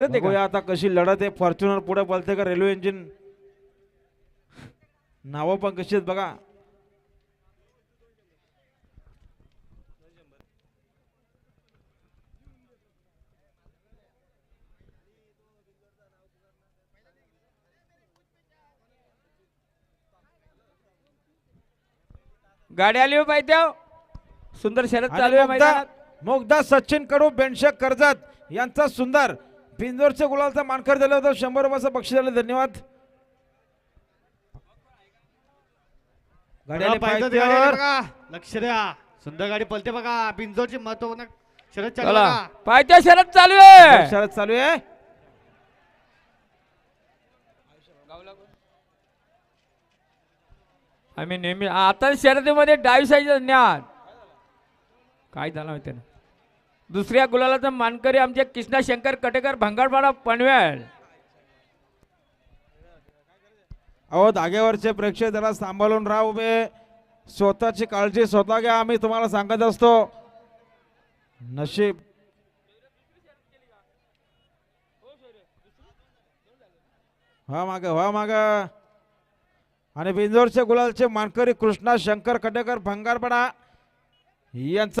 बघूया आता कशी लढत आहे. फॉर्च्युनर पुढे बोलते का रेल्वे इंजिन? नावं पण कशी आहेत बघा. गाडी आली हो पाहिजे सुंदर शरद चालू आहे मैदानात. मुग्धा सचिन कडू बेनशेक कर्जत यांचा सुंदर पिंजोरच्या गुलालचा मानकर दिला होता. शंभर रुपयाचं बक्षीस झालं धन्यवाद. गाडी बघा. लक्ष द्या. सुंदर गाडी पलते बघा. बिंजोरची महत्त्वपूर्ण शरद चालू चला. बघा. शरद चालू आहे. शरद चालू आहे. आम्ही नेहमी आता शर्यतीमध्ये डावी साईड ज्ञान. काय झालं माहिती दुसऱ्या गुलालाचा मानकरी आमचे कृष्णा शंकर कटेकर भंगारपाडा पनवेल. अहो धागेवरचे प्रेक्षक जरा सांभाळून राहा उभे. स्वतःची काळजी स्वतः घ्या आम्ही तुम्हाला सांगत असतो. नशीब. हा माग हा माग. आणि बिंजोरचे गुलालचे मानकरी कृष्णा शंकर कटेकर भंगारपडा यांचा